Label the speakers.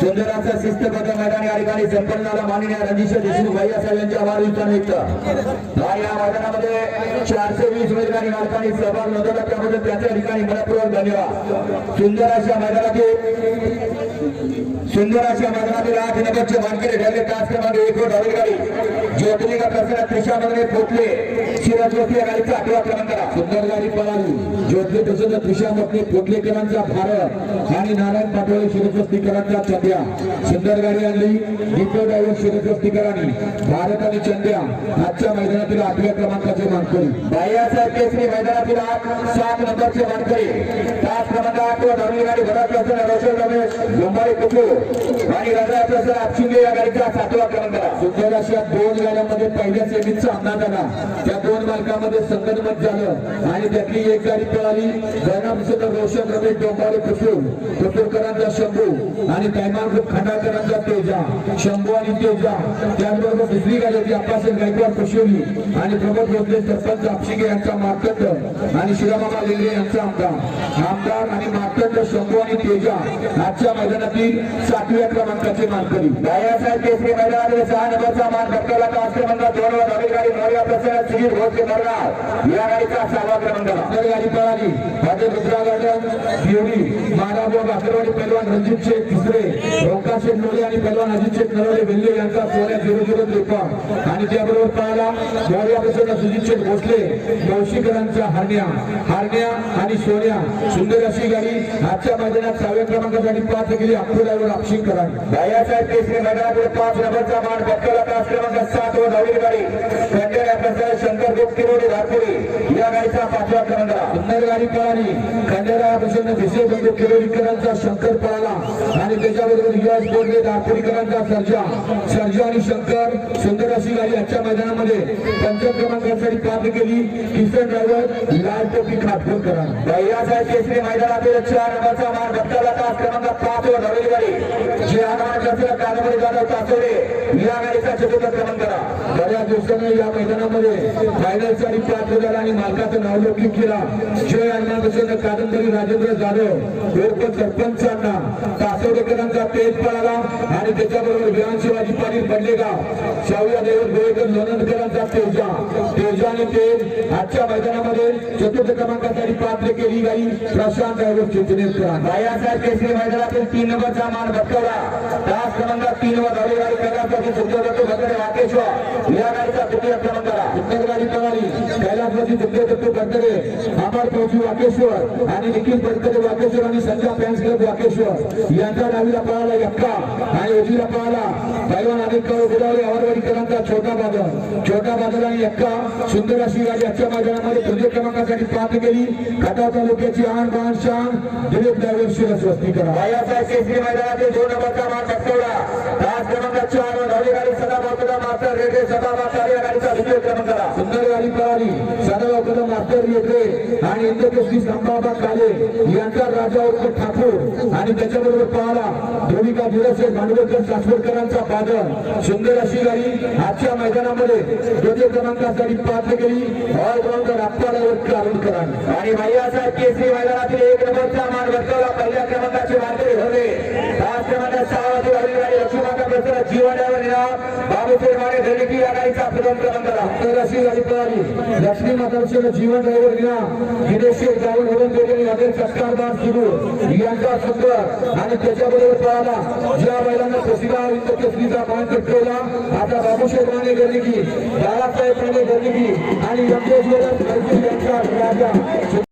Speaker 1: सुंदराचा शिस्त कदम मैदान या ठिकाणी संपन्न झाला माननीय रणजित देशमुख भैया साहेब यांच्या वाढदिवसानिमित्त. हा या मैदानामध्ये चारशे वीस उमेदवारी मालकांनी सहभाग नोंदवला. त्याबद्दल त्याच्या ठिकाणी मनपूर्वक धन्यवाद. सुंदर अशा मैदानातील सुंदर अशा मैदानातील आठ नंबरचे वानखेडे ठरले तास क्रमांक एक वर धावली गाडी ज्योतिलिंगा प्रसाद त्रिशामध्ये पोचले. शिरज्योती या गाडीचा आठवा क्रमांकाला सुंदर गाडी पळाली. ज्योती प्रसाद त्रिशामध्ये पोटलेकरांचा भारत आणि नारायण पाटोळे शिरस्वस्तीकरांचा चंद्या. सुंदर गाडी आणली. दीपक ड्रायव्हर शिरस्वस्तीकरांनी. भारत आणि चंद्या आजच्या मैदानातील आठव्या क्रमांकाचे मानकरी. बाह्यासाहेब केसरी मैदानातील आठ सात नंबरचे मानकरी. तास क्रमांक आठ वर धावली गाडी भरत प्रसन्न रोशन रमेश. मुंबई कुटू आणि रजा प्रसन्न आपशिंगे या गाडीचा सातवा क्रमांकाला सुंदर अशा दोन गाड्यांमध्ये पहिल्या सेमीचा अंदाज आला त्या दोन मालकांमध्ये संगनमत झालं आणि त्यातली एक गाडी पळाली. प्रसन्न रोशन रमेश डोंबारे कुसूर कुसूरकरांचा शंभू आणि कैमान खंडाकरांचा तेजा. शंभू आणि तेजा. त्याचबरोबर दुसरी गाडी होती अप्पासेन गायकवाड कुशिवली आणि प्रमोद भोसले सरपंच आपशिगे यांचा मार्कंड आणि शिरामामा लेंगरे यांचा आमदार. आमदार आणि मार्कंड शंभू आणि तेजा. आजच्या मैदानात मैदानातील सातव्या क्रमांकाचे मानकरी. बाळासाहेब केसरी मैदानातील सहा नंबरचा मान भक्ताला तास क्रमांक दोन वर नवीन गाडी मोर्या प्रसन्न सुधीर भोसले मरणार या गाडीचा सहावा क्रमांक. गाडी पळाली. माझे दुसरा बिवडी मानाबो बाकरवाडी पैलवान रणजित शेख तिसरे ओंकार शेख नोले आणि पैलवान अजित शेख नरोडे वेल्ले यांचा सोळ्या झिरो झिरो त्रेपन्न. आणि त्याबरोबर पळाला मोर्या प्रसन्न सुजित शेख भोसले कौशिकरांचा हरण्या. हरण्या आणि सोन्या सुंदर अशी गाडी आजच्या मैदानात सहाव्या क्रमांकासाठी पाच गेली अप्पू ड्रायव्हर अक्षिक कराड बायासाहेब केसरी मैदानातील पाच नंबरचा मान बक्कला तास क्रमांक सात वर धावली गाडी. खंडेर प्रसाद शंकर देव किरोडे धारपुरी या गाडीचा पाचवा क्रमांक. सुंदर गाडी पळाली. खंडेरा प्रसन्न भिसे बंधू किरोडीकरांचा शंकर पळाला. आणि त्याच्याबरोबर यश बोर्डे धारपुरीकरांचा सर्जा. सर्जा आणि शंकर सुंदर अशी गाडी आजच्या मैदानामध्ये पंचम क्रमांकासाठी प्राप्त केली. किसन ड्रायव्हर लाल टोपी खाटपूर करा. भैयासाहेब केसरी मैदानातील चार नंबरचा मान भक्ताला तास क्रमांक पाच वर धावलेली गाडी. जे आगमन करतील कादंबरी जाधव तासोडे या गाडीचा चतुर्थ क्रमांक करा. बऱ्याच दिवसांनी या मैदानामध्ये फायनलचा आणि प्राप्त झाला आणि मालकाचं नाव लौकिक केला. जय हनुमान प्रसन्न कादंबरी राजेंद्र जाधव उर्फ सरपंचांना तासोडेकरांचा तेज पळाला आणि त्याच्याबरोबर विरान शिवाजी पाटील बंडेगाव शाहूया देवर गोवेकर लोणंदकरांचा तेजा तेजा आणि तेज आजच्या मैदानामध्ये चतुर्थ क्रमांकासाठी पात्र केली गाडी प्रशांत ड्रायव्हर चिंचनेकर बायासाहेब केसरी मैदानातील तीन नंबरचा मान भटकवला. तास क्रमांक तीन वर धावली गाडी सुखदेव भद्रे वाकेश्वर या गाडीचा तृतीय क्रमांकाला. सुंदर गाडी पळाली कैलासवासी सुखदेव दत्तू भद्रे अमर फौजी वाकेश्वर आणि निखिल भटकरे वाकेश्वर आणि संजय फॅन्स क्लब वाकेश्वर यांचा डावीला पळाला यक्का आणि उजवीला पळाला पैलवान अनेक कळ गुलावले अवरवाडीकरांचा छोटा बादल. छोटा बादल आणि यक्का सुंदर अशी गाडी आजच्या मैदानामध्ये क्रमांकासाठी प्राप्त केली. खटाव तालुक्याची आण बाण शान दिलीप ड्रायव्हर शिरस्वस्ती करा बायासाहेब केसरी मैदानातील दोन नंबरचा मान पटकवला तास क्रमांक चार वर धावली गाडी सदा सदा मास्टर या गाडीचा द्वितीय क्रमांकाला सुंदर गाडी पळाली. सदा बापदा मास्टर रेड्रे आणि इंद्रकेसरी संभाबा काले यांचा राजा उर्फ ठाकूर आणि त्याच्याबरोबर पळाला धोनिका धीरसे भांडवलकर सासवडकरांचा बादल सुंदर अशी गाडी आजच्या मैदानामध्ये द्वितीय क्रमांकासाठी पात्र केली. ऑलराऊंडर अप्पारावर कारुणकरांनी आणि भैयासाहेब केसरी मैदानातील एक नंबरचा मान वर्तवला पहिल्या क्रमांकाचे मानकरी होते. पाच क्रमांक सहा वाजता गाडी लक्ष्मीकांत प्रसन्न जीवनावर या बाबूसाहेब माने धनिकी या गाडीचा प्रथम क्रमांकाला तर अशी गाडी लक्ष्मी मातांचे जीवन ड्रायव्हर निनाव विदेशी जाऊन होऊन गेले आणि अनेक सत्कारदार सुरू यांचा सुंदर आणि त्याच्याबरोबर पळाला. ज्या बैलांना प्रसिद्ध केसरीचा मान कटकवला आता बाबूसाहेब माने गर्निकी दादासाहेब माने गर्निकी आणि यमदेश यांचा राजा.